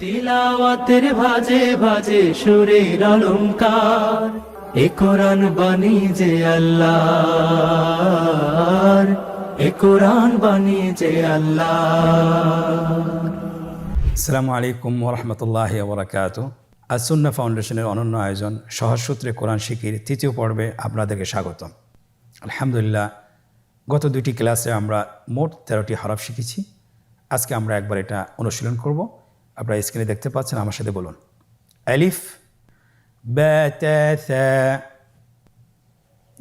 তিলাওয়াতের ভাজে ভাজে সুরের অলঙ্কার এ কোরআন বাণী যে আল্লাহ এ কোরআন বাণী যে আল্লাহ আসসালামু আলাইকুম ওরহমতুল্লাহ বরাকাত আসুন্না ফাউন্ডেশনের অনন্য আয়োজন সহসূত্রে কোরআন শিখির তৃতীয় পর্বে আপনাদেরকে স্বাগতম। আলহামদুলিল্লাহ, গত দুটি ক্লাসে আমরা মোট তেরোটি হরফ শিখেছি। আজকে আমরা একবার এটা অনুশীলন করব। আপনারা স্ক্রিনে দেখতে পাচ্ছেন, আমার সাথে বলুন। আলিফ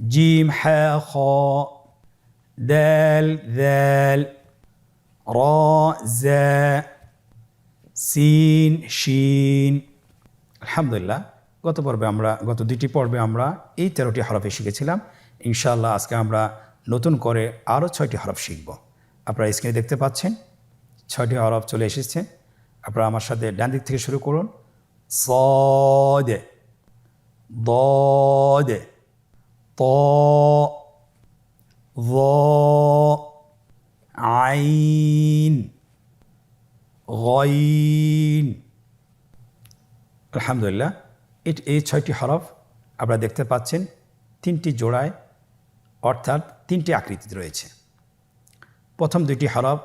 জিম, হা, খ রা সিন, শিন। আলহামদুলিল্লাহ, গত পর্বে আমরা, গত দুটি পর্বে আমরা এই তেরোটি হরফে শিখেছিলাম। ইনশাআল্লাহ আজকে আমরা নতুন করে আরও ছয়টি হরফ শিখব। আপনারা স্ক্রিনে দেখতে পাচ্ছেন, ছয়টি হরফ চলে এসেছে। আপনারা আমার সাথে ডান দিক থেকে শুরু করুন। সদে দে ত আইন, গইন। আলহামদুলিল্লাহ, এট, এই ছয়টি হরফ আপনারা দেখতে পাচ্ছেন, তিনটি জোড়ায়, অর্থাৎ তিনটি আকৃতি রয়েছে। প্রথম দুটি হরফ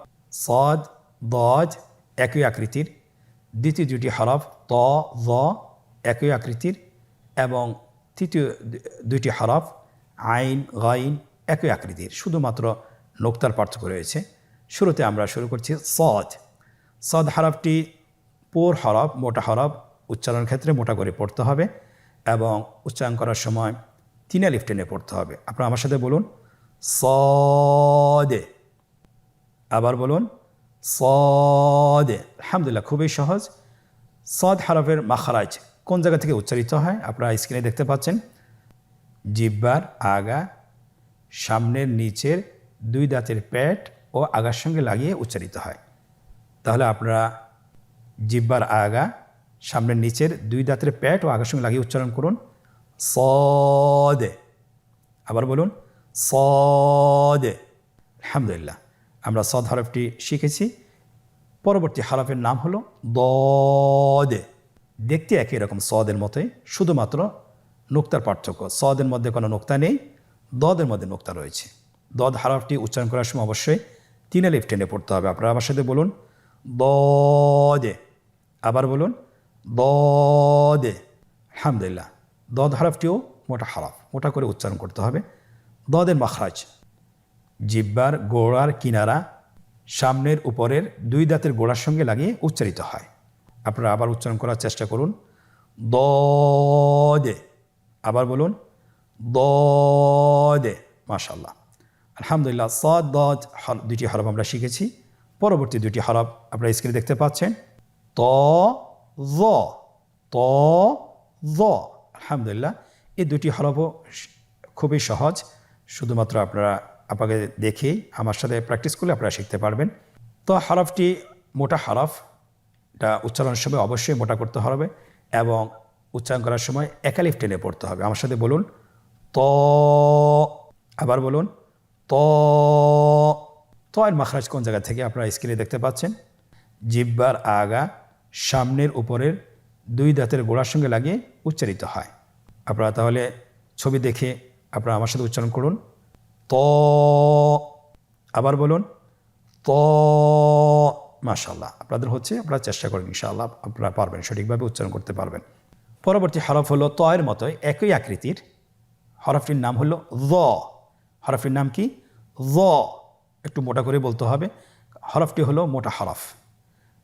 সদ দজ একই আকৃতির। দ্বিতীয় দুটি হরফ ত, ভ একই আকৃতির এবং তৃতীয় দু- দুটি হরফ আইন, গাইন একই আকৃতির। শুধুমাত্র নোক্তার পার্থক্য রয়েছে। শুরুতে আমরা শুরু করছি সদ। সদ হরফটি পোর হরফ, মোটা হরফ, উচ্চারণের ক্ষেত্রে মোটা করে পড়তে হবে এবং উচ্চারণ করার সময় তিনে লিফ টেনে পড়তে হবে। আপনারা আমার সাথে বলুন সদে। আবার বলুন সদে। আলহামদুলিল্লাহ, খুবই সহজ। সদ হরফের মাখারাজ কোন জায়গা থেকে উচ্চারিত হয়? আপনারা স্ক্রিনে দেখতে পাচ্ছেন। জিব্বার আগা, সামনের নিচের দুই দাঁতের প্যাট ও আগার সঙ্গে লাগিয়ে উচ্চারিত হয়। তাহলে আপনারা জিব্বার আগা, সামনের নিচের দুই দাঁতের প্যাট ও আগার সঙ্গে লাগিয়ে উচ্চারণ করুন। সদে। আবার বলুন, সদে। আলহামদুলিল্লাহ। আমরা সদ হরফটি শিখেছি। পরবর্তী হরফের নাম হলো দদে। দেখতে একই রকম সদের মতোই, শুধুমাত্র নোক্তার পার্থক্য। সদের মধ্যে কোনো নোক্তা নেই, দদের মধ্যে নোক্তা রয়েছে। দদ হরফটি উচ্চারণ করার সময় অবশ্যই তিনে লিফ টেনে পড়তে হবে। আপনারা আমার সাথে বলুন, দদে। আবার বলুন, দদে। আলহামদুলিল্লাহ, দদ হরফটিও মোটা হরফ, মোটা করে উচ্চারণ করতে হবে। দদের মাখরাজ জিব্বার গোড়ার কিনারা সামনের উপরের দুই দাঁতের গোড়ার সঙ্গে লাগিয়ে উচ্চারিত হয়। আপনারা আবার উচ্চারণ করার চেষ্টা করুন। দে আবার বলুন দে মাশাল্লাহ আলহামদুলিল্লাহ, সদ দজ দুটি হরফ আমরা শিখেছি। পরবর্তী দুটি হরফ আপনারা স্ক্রিনে দেখতে পাচ্ছেন। ত, জ। ত, জ। আলহামদুলিল্লাহ, এই দুটি হরফও খুবই সহজ। শুধুমাত্র আপনারা আপনাকে দেখেই আমার সাথে প্র্যাকটিস করলে আপনারা শিখতে পারবেন। তো হরফটি মোটা হরফ, এটা উচ্চারণের সময় অবশ্যই মোটা করতে হবে এবং উচ্চারণ করার সময় একালিফ টেনে পড়তে হবে। আমার সাথে বলুন, ত, আবার বলুন, ত ত এর মাখরাজ কোন জায়গা থেকে আপনারা স্ক্রিনে দেখতে পাচ্ছেন? জিব্বার আগা সামনের উপরের দুই দাঁতের গোড়ার সঙ্গে লাগিয়ে উচ্চারিত হয়। আপনারা তাহলে ছবি দেখে আপনারা আমার সাথে উচ্চারণ করুন। ত। আবার বলুন, ত। মাশাল্লাহ আপনাদের হচ্ছে, আপনারা চেষ্টা করেন, ইনশাআল্লাহ আপনারা পারবেন, সঠিকভাবে উচ্চারণ করতে পারবেন। পরবর্তী হরফ হলো তয়ের মতোই, একই আকৃতির। হরফটির নাম হলো জ হরফটির নাম কি? জ একটু মোটা করে বলতে হবে। হরফটি হলো মোটা হরফ।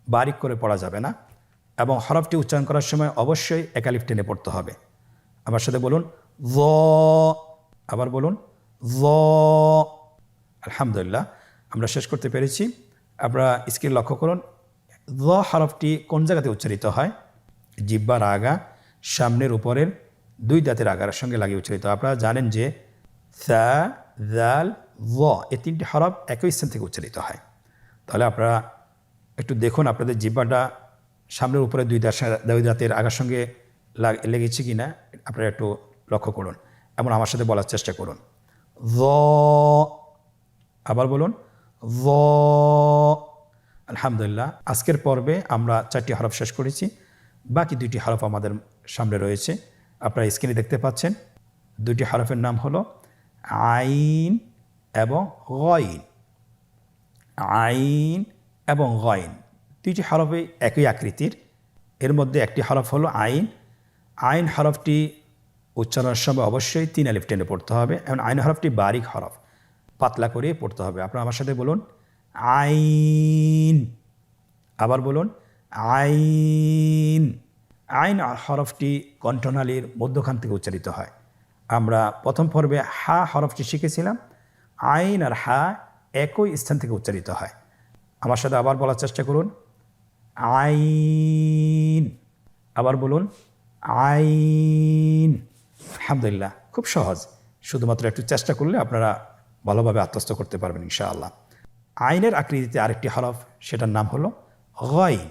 বারিক করে পড়া যাবে না। এবং হরফটি উচ্চারণ করার সময় অবশ্যই একালিফ টেনে পড়তে হবে। আমার সাথে বলুন জ আবার বলুন আলহামদুলিল্লাহ, আমরা শেষ করতে পেরেছি। আপনারা স্ক্রিন লক্ষ্য করুন জ হরফটি কোন জায়গাতে উচ্চারিত হয়? জিব্বার আগা সামনের উপরের দুই দাঁতের আগার সঙ্গে লাগিয়ে উচ্চারিত। আপনারা জানেন যে সা জাল জ এই তিনটি হরফ একই স্থান থেকে উচ্চারিত হয়। তাহলে আপনারা একটু দেখুন আপনাদের জিব্বাটা সামনের উপরে দুই দাঁত, দুই দাঁতের আগার সঙ্গে লাগ- লেগেছে কি না আপনারা একটু লক্ষ্য করুন এমন আমার সাথে বলার চেষ্টা করুন। জ আবার বলুন। জ আলহামদুলিল্লাহ আজকের পর্বে আমরা চারটি হরফ শেষ করেছি। বাকি দুইটি হরফ আমাদের সামনে রয়েছে। আপনারা স্ক্রিনে দেখতে পাচ্ছেন দুটি হরফের নাম হলো আইন এবং গইন। আইন এবং গইন দুইটি হরফে একই আকৃতির। এর মধ্যে একটি হরফ হলো আইন। আইন হরফটি উচ্চারণের সময় অবশ্যই তিন আলিফ টেনে পড়তে হবে। এবং আইন হরফটি বারিক হরফ। পাতলা করে পড়তে হবে। আপনারা আমার সাথে বলুন, আইন। আবার বলুন, আইন। আইন হরফটি কণ্ঠনালীর মধ্যখান থেকে উচ্চারিত হয়। আমরা প্রথম পর্বে হা হরফটি শিখেছিলাম। আইন আর হা একই স্থান থেকে উচ্চারিত হয়। আমার সাথে আবার বলার চেষ্টা করুন, আইন। আবার বলুন, আইন। আলহামদুলিল্লাহ, খুব সহজ। শুধুমাত্র একটু চেষ্টা করলে আপনারা ভালোভাবে আত্মস্থ করতে পারবেন ইনশাআল্লাহ। আইনের আকৃতিতে আরেকটি হরফ, সেটার নাম হলো গইন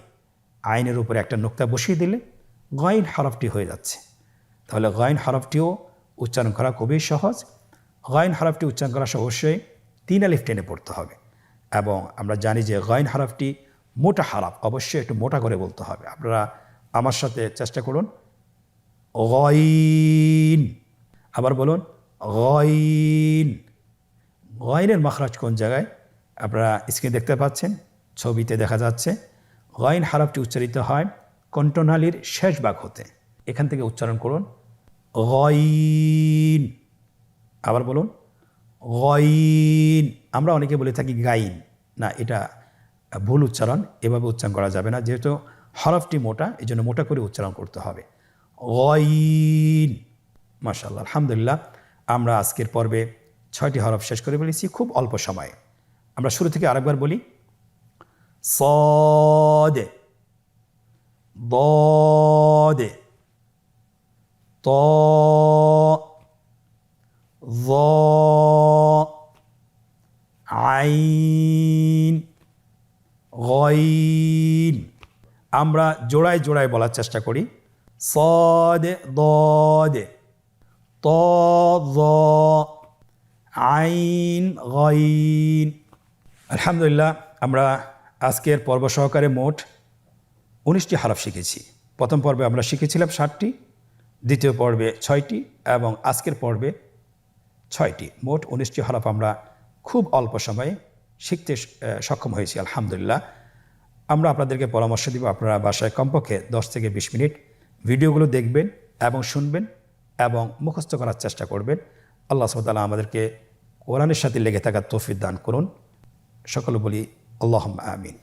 আইনের উপরে একটা নোক্তা বসিয়ে দিলে গইন হরফটি হয়ে যাচ্ছে। তাহলে গইন হরফটিও উচ্চারণ করা খুবই সহজ। গইন হরফটি উচ্চারণ করা অবশ্যই তিন আলিফ টেনে পড়তে হবে এবং আমরা জানি যে গইন হরফটি মোটা হারাফ, অবশ্যই একটু মোটা করে বলতে হবে। আপনারা আমার সাথে চেষ্টা করুন গইন আবার বলুন গইন গয়নের মাখরাজ কোন জায়গায়? আপনারা স্ক্রিনে দেখতে পাচ্ছেন, ছবিতে দেখা যাচ্ছে গয়ন হারফটি উচ্চারিত হয় কণ্ঠনালীর শেষ ভাগ হতে। এখান থেকে উচ্চারণ করুন গইন আবার বলুন গইন আমরা অনেকে বলে থাকি গাইন, না, এটা ভুল উচ্চারণ, এভাবে উচ্চারণ করা যাবে না, যেহেতু হরফটি মোটা এই জন্য মোটা করে উচ্চারণ করতে হবে। গইন মাশাল্লাহ আলহামদুলিল্লাহ। আমরা আজকের পর্বে ছয়টি হরফ শেষ করে ফেলেছি, খুব অল্প সময়ে। আমরা শুরু থেকে আরেকবার বলি। সদে। দে ত। আইন। গইন। আমরা জোড়ায় জোড়ায় বলার চেষ্টা করি। সদে দে ত ظ আইন গইন আলহামদুলিল্লাহ, আমরা আজকের পর্ব সহকারে মোট উনিশটি হরফ শিখেছি। প্রথম পর্বে আমরা শিখেছিলাম ষাটটি, দ্বিতীয় পর্বে ছয়টি এবং আজকের পর্বে ছয়টি। মোট উনিশটি হরফ আমরা খুব অল্প সময়ে শিখতে সক্ষম হয়েছি, আলহামদুলিল্লাহ। আমরা আপনাদেরকে পরামর্শ দিব, আপনারা বাসায় কমপক্ষে দশ থেকে বিশ মিনিট ভিডিওগুলো দেখবেন এবং শুনবেন এবং মুখস্থ করার চেষ্টা করবেন। আল্লাহ সাতালা আমাদেরকে কোরআনের সাথে লেগে থাকার তৌফিক দান করুন। সকল বলি আল্লাহ আমিন।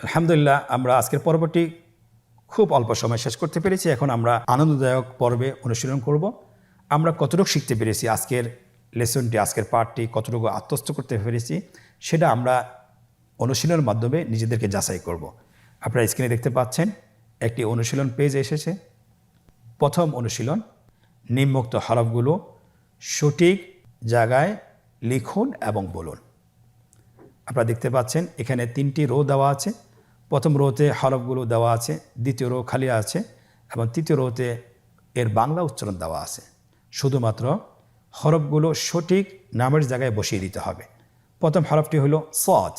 আলহামদুলিল্লাহ, আমরা আজকের পর্বটি খুব অল্প সময় শেষ করতে পেরেছি। এখন আমরা আনন্দদায়ক পর্বে অনুশীলন করব। আমরা কতটুকু শিখতে পেরেছি, আজকের লেসনটি, আজকের পাঠটি, কতটুকু আত্মস্থ করতে পেরেছি, সেটা আমরা অনুশীলনের মাধ্যমে নিজেদেরকে যাচাই করব। আপনারা স্ক্রিনে দেখতে পাচ্ছেন একটি অনুশীলন পেজ এসেছে। প্রথম অনুশীলন নিম্মুক্ত হরফগুলো সঠিক জায়গায় লিখুন এবং বলুন। আপনারা দেখতে পাচ্ছেন, এখানে তিনটি রো দেওয়া আছে। প্রথম রোতে হরফগুলো দেওয়া আছে, দ্বিতীয় রো খালি আছে এবং তৃতীয় রোতে এর বাংলা উচ্চারণ দেওয়া আছে। শুধুমাত্র হরফগুলো সঠিক নামের জায়গায় বসিয়ে দিতে হবে। প্রথম হরফটি হলো সদ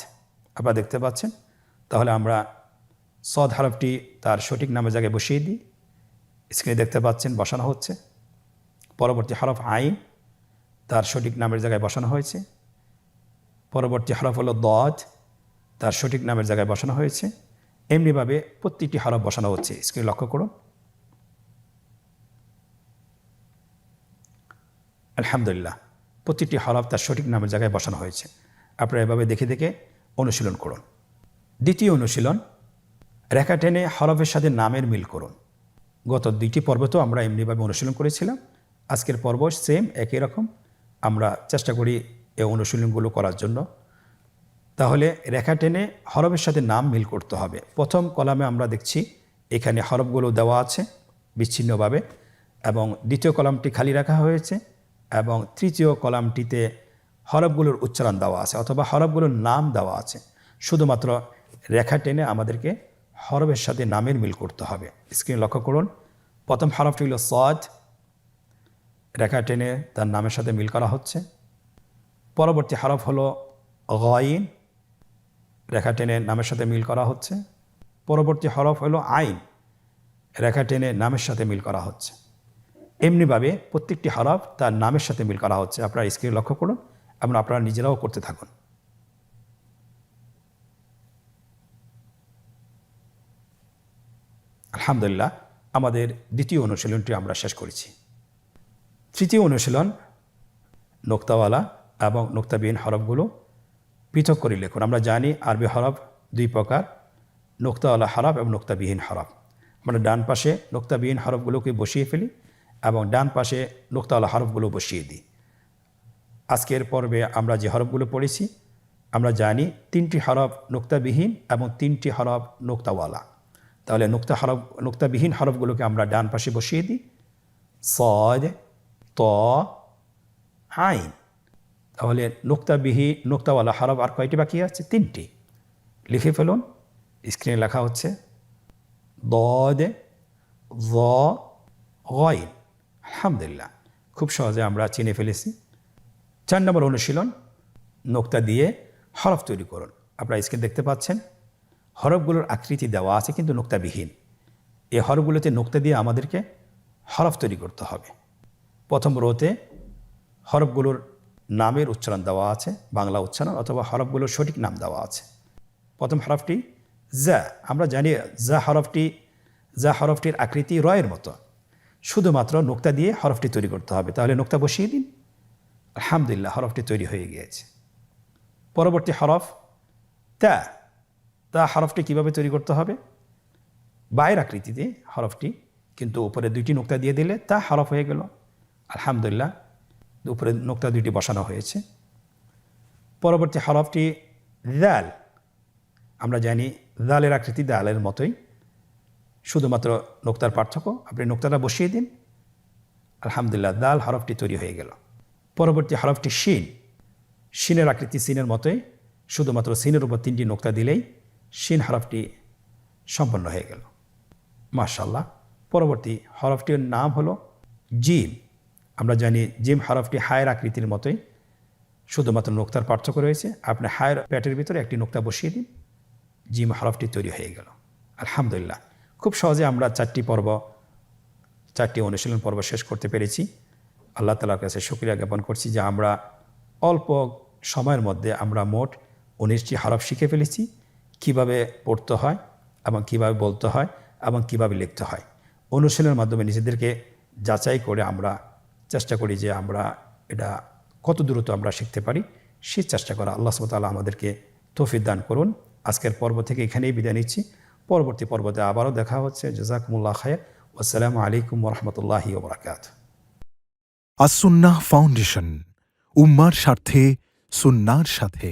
আপনারা দেখতে পাচ্ছেন, তাহলে আমরা সদ হরফটি তার সঠিক নামের জায়গায় বসিয়ে দিই। স্ক্রিনে দেখতে পাচ্ছেন বসানো হচ্ছে। পরবর্তী হরফ আইন তার সঠিক নামের জায়গায় বসানো হয়েছে। পরবর্তী হরফ হলো দদ, তার সঠিক নামের জায়গায় বসানো হয়েছে। এমনিভাবে প্রত্যেকটি হরফ বসানো হচ্ছে। স্ক্রিনে লক্ষ্য করুন। আলহামদুলিল্লাহ প্রতিটি হরফ তার সঠিক নামের জায়গায় বসানো হয়েছে। আপনারা এভাবে দেখে দেখে অনুশীলন করুন। দ্বিতীয় অনুশীলন রেখা টেনে হরফের সাথে নামের মিল করুন। গত দুইটি পর্ব তো আমরা এমনিভাবে অনুশীলন করেছিলাম। আজকের পর্ব সেম একই রকম। আমরা চেষ্টা করি এই অনুশীলনগুলো করার জন্য। তাহলে রেখা টেনে হরফের সাথে নাম মিল করতে হবে। প্রথম কলামে আমরা দেখছি এখানে হরফগুলো দেওয়া আছে বিচ্ছিন্নভাবে এবং দ্বিতীয় কলামটি খালি রাখা হয়েছে এবং তৃতীয় কলামটিতে হরফগুলোর উচ্চারণ দেওয়া আছে অথবা হরফগুলোর নাম দেওয়া আছে। শুধুমাত্র রেখা টেনে আমাদেরকে হরফের সাথে নামের মিল করতে হবে। স্ক্রিন লক্ষ্য করুন। প্রথম হরফটি হলো সদ। রেখা টেনে তার নামের সাথে মিল করা হচ্ছে। পরবর্তী হরফ হলো গয়িন রেখা টেনে নামের সাথে মিল করা হচ্ছে। পরবর্তী হরফ হলো আইন। রেখা টেনে নামের সাথে মিল করা হচ্ছে। এমনিভাবে প্রত্যেকটি হরফ তার নামের সাথে মিল করা হচ্ছে। আপনারা স্ক্রিনে লক্ষ্য করুন এবং আপনারা নিজেরাও করতে থাকুন। আলহামদুলিল্লাহ, আমাদের দ্বিতীয় অনুশীলনটি আমরা শেষ করেছি। তৃতীয় অনুশীলন, নোক্তাওয়ালা এবং নোক্তাবিহীন হরফগুলো পৃথক করে লিখুন। আমরা জানি আরবি হরফ দুই প্রকার, নোক্তাওয়ালা হরফ এবং নোক্তাবিহীন হরফ। আমরা ডান পাশে নোক্তাবিহীন হরফগুলোকে বসিয়ে ফেলি এবং ডান পাশে নোক্তাওয়ালা হরফগুলো বসিয়ে দিই। আজকের পর্বে আমরা যে হরফগুলো পড়েছি, আমরা জানি তিনটি হরফ নোক্তাবিহীন এবং তিনটি হরফ নোক্তাওয়ালা। তাহলে নোক্তা হরফ, নোক্তাবিহীন হরফগুলোকে আমরা ডান পাশে বসিয়ে দিই। সদ, ত, আইন। তাহলে নোক্তাবিহী, নোক্তাওয়ালা হরফ আর কয়টি বাকি আছে? তিনটি। লিখে ফেলুন। স্ক্রিনে লেখা হচ্ছে, দদ, জ, গইন। আলহামদুলিল্লাহ। খুব সহজে আমরা চিনে ফেলেছি। চার নম্বর অনুশীলন, নোক্তা দিয়ে হরফ তৈরি করুন। আপনারা স্ক্রিন দেখতে পাচ্ছেন। হরফগুলোর আকৃতি দেওয়া আছে কিন্তু নোক্তাবিহীন। এই হরফগুলোতে নোক্তা দিয়ে আমাদেরকে হরফ তৈরি করতে হবে। প্রথম রোতে হরফগুলোর নামের উচ্চারণ দেওয়া আছে, বাংলা উচ্চারণ অথবা হরফগুলোর সঠিক নাম দেওয়া আছে। প্রথম হরফটি জা। আমরা জানি জা হরফটি, জা হরফটির আকৃতি রয়ের মতো। শুধুমাত্র নোক্তা দিয়ে হরফটি তৈরি করতে হবে। তাহলে নোক্তা বসিয়ে দিন। আলহামদুলিল্লাহ, হরফটি তৈরি হয়ে গিয়েছে। পরবর্তী হরফ তা। তা হরফটি কীভাবে তৈরি করতে হবে? বাইর আকৃতিতে হরফটি, কিন্তু উপরে দুইটি নোক্তা দিয়ে দিলে তা হরফ হয়ে গেল। আলহামদুলিল্লাহ, উপরে নোক্তা দুইটি বসানো হয়েছে। পরবর্তী হরফটি দাল। আমরা জানি দালের আকৃতি দালের মতোই। শুধুমাত্র নোক্তার পার্থক্য, আপনি নোক্তাটা বসিয়ে দিন। আলহামদুলিল্লাহ, দাল হরফটি তৈরি হয়ে গেল। পরবর্তী হরফটি শিন। শিনের আকৃতি সিনের মতোই। শুধুমাত্র সিনের উপর তিনটি নোক্তা দিলেই শিন হরফটি সম্পন্ন হয়ে গেল। মার্শাল্লাহ পরবর্তী হরফটির নাম হলো জিম। আমরা জানি জিম হরফটি হায়ের আকৃতির মতোই, শুধুমাত্র নোক্তার পার্থক্য রয়েছে। আপনি হায়ের প্যাটের ভিতরে একটি নোক্তা বসিয়ে দিন, জিম হরফটি তৈরি হয়ে গেল। আলহামদুলিল্লাহ, খুব সহজে আমরা চারটি পর্ব, চারটি অনুশীলন পর্ব শেষ করতে পেরেছি। আল্লাহ তালার কাছে শুক্রিয়া জ্ঞাপন করছি যে আমরা অল্প সময়ের মধ্যে আমরা মোট উনিশটি হরফ শিখে ফেলেছি। কীভাবে পড়তে হয় এবং কীভাবে বলতে হয় এবং কীভাবে লিখতে হয়। অনুশীলনের মাধ্যমে নিজেদেরকে যাচাই করে আমরা চেষ্টা করি যে আমরা এটা কত দ্রুত আমরা শিখতে পারি। সেই চেষ্টা করা আল্লাহ সুবতাল্লাহ আমাদেরকে তৌফিক দান করুন। আজকের পর্ব থেকে এখানেই বিদায় নিচ্ছি। পরবর্তী পর্বতে আবারও দেখা হচ্ছে। জাজাকুমুল্লাহ খায়ের আসসালামু আলাইকুম রহমতুল্লাহি ওবরাকাত আসুন্নাহ ফাউন্ডেশন, উম্মার স্বার্থে, সুন্নার সাথে।